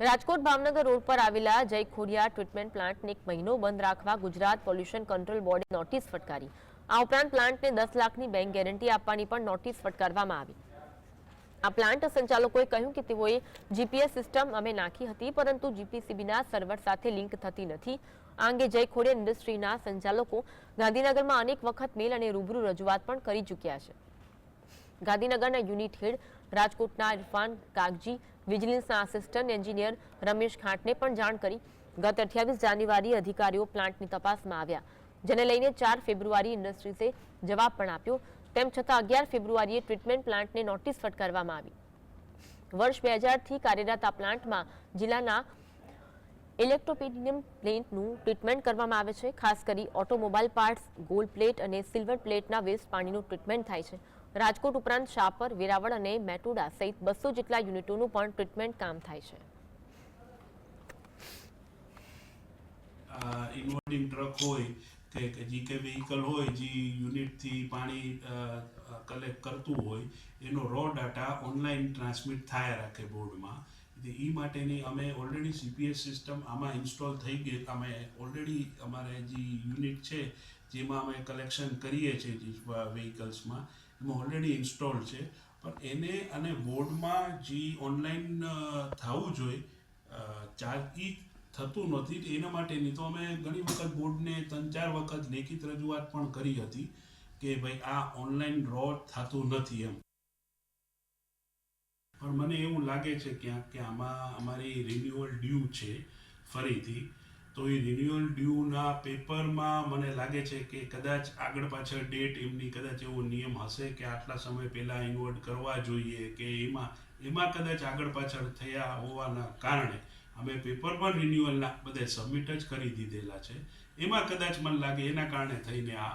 Rajkot Bhavnagar road પર આવેલા જય ખોડિયા ટ્રીટમેન્ટ પ્લાન્ટને એક મહિનો બંધ રાખવા ગુજરાત પોલ્યુશન કંટ્રોલ બોર્ડે નોટિસ ફટકારી. આ ઉપરાંત પ્લાન્ટને દસ લાખની બેંક ગેરંટી આપવાની પણ નોટિસ ફટકારવામાં આવી. આ પ્લાન્ટ સંચાલકોએ કહ્યું કે તેઓએ જીપીએસ સિસ્ટમ અમે નાખી હતી, પરંતુ જીપીસીબીના સર્વર સાથે લિંક થતી નથી. આ અંગે જય ખોડિયા ઇન્ડસ્ટ્રીના સંચાલકો ગાંધીનગરમાં અનેક વખત મેલ અને રૂબરૂ રજૂઆત પણ કરી ચૂક્યા છે. ગાંધીનગરના યુનિટ હેડ રાજકોટના ઇરફાન કાગજી વિજિલન્સના આસિસ્ટન્ટ એન્જિનિયર રમેશ ખાંટને પણ જાણ કરી. ગત અઠ્યાવીસ જાન્યુઆરી અધિકારીઓ પ્લાન્ટની તપાસમાં આવ્યા, જેને લઈને ચાર ફેબ્રુઆરી ઇન્ડસ્ટ્રીઝે જવાબ પણ આપ્યો. તેમ છતાં અગિયાર ફેબ્રુઆરીએ ટ્રીટમેન્ટ પ્લાન્ટને નોટિસ ફટકારવામાં આવી. વર્ષ બે હજારથી કાર્યરત આ પ્લાન્ટમાં જિલ્લાના ઇલેક્ટ્રોપેડિયમ પ્લેન્ટનું ટ્રીટમેન્ટ કરવામાં આવે છે. ખાસ કરી ઓટોમોબાઈલ પાર્ટ્સ, ગોલ્ડ પ્લેટ અને સિલ્વર પ્લેટના વેસ્ટ પાણીનું ટ્રીટમેન્ટ થાય છે. રાજકોટ ઉપરાંત શાપર, વેરાવળ અને મેટુડા સહિત બસો જેટલા યુનિટોનું પણ ટ્રીટમેન્ટ કામ થાય છે. ઇન્વર્ટિંગ ટ્રક હોય કે જી કે વ્હીકલ હોય જે યુનિટથી પાણી કલેક્ટ કરતું હોય, એનો રો ડાટા ઓનલાઈન ટ્રાન્સમિટ થાય રાખે બોર્ડમાં એ માટેની અમે ઓલરેડી સીપીએસ સિસ્ટમ આમાં ઇન્સ્ટોલ થઈ ગઈ. અમે ઓલરેડી અમારે જે યુનિટ છે, જેમાં અમે કલેક્શન કરીએ છીએ જે વ્હીકલ્સમાં એમાં ઓલરેડી ઇન્સ્ટોલ છે. પણ એને અને બોર્ડમાં જે ઓનલાઈન થવું જોઈએ ચાર્જ ઈ થતું નથી એના માટેની તો અમે ઘણી વખત બોર્ડને ત્રણ ચાર વખત લેખિત રજૂઆત પણ કરી હતી કે ભાઈ આ ઓનલાઈન રો થતું નથી એમ. પણ મને એવું લાગે છે ક્યાંક કે આમાં અમારી રિન્યુઅલ ડ્યુ છે ફરીથી. તો એ રિન્યુઅલ ડ્યુના પેપરમાં મને લાગે છે કે કદાચ આગળ પાછળ ડેટ એમની કદાચ એવો નિયમ હશે કે આટલા સમય પહેલાં ઇન્વર્ટ કરવા જોઈએ કે એમાં એમાં કદાચ આગળ પાછળ થયા હોવાના કારણે અમે પેપર પણ રિન્યુઅલના બધે સબમિટ જ કરી દીધેલા છે. એમાં કદાચ મને લાગે એના કારણે થઈને આ